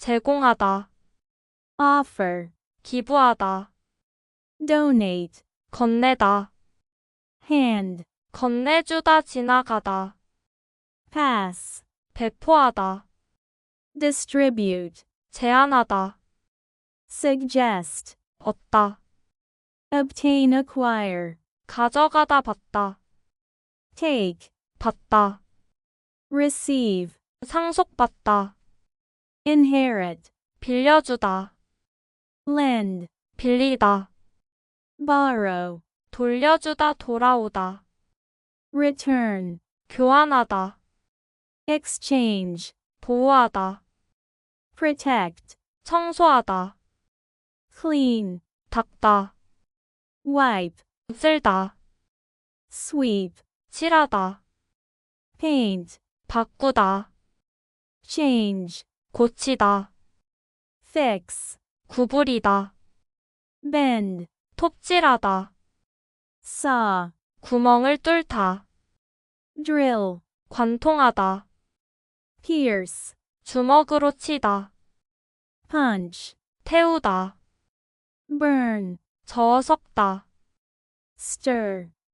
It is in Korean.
제공하다, offer, 기부하다, donate, 건네다, hand, 건네주다 지나가다, pass, 배포하다, distribute, 제안하다, suggest, 얻다, obtain, acquire, 가져가다 받다, take, 받다, receive, 상속받다, inherit, 빌려주다, lend, 빌리다, borrow, 돌려주다 돌아오다, return, 교환하다, exchange, 보호하다, protect, 청소하다, clean, 닦다, wipe, 쓸다, sweep, 칠하다, paint, 바꾸다, change, 고치다, fix, 구부리다, bend, 톱질하다, saw, 구멍을 뚫다, drill, 관통하다, pierce, 주먹으로 치다, punch, 태우다, burn, 저어 섞다, stir,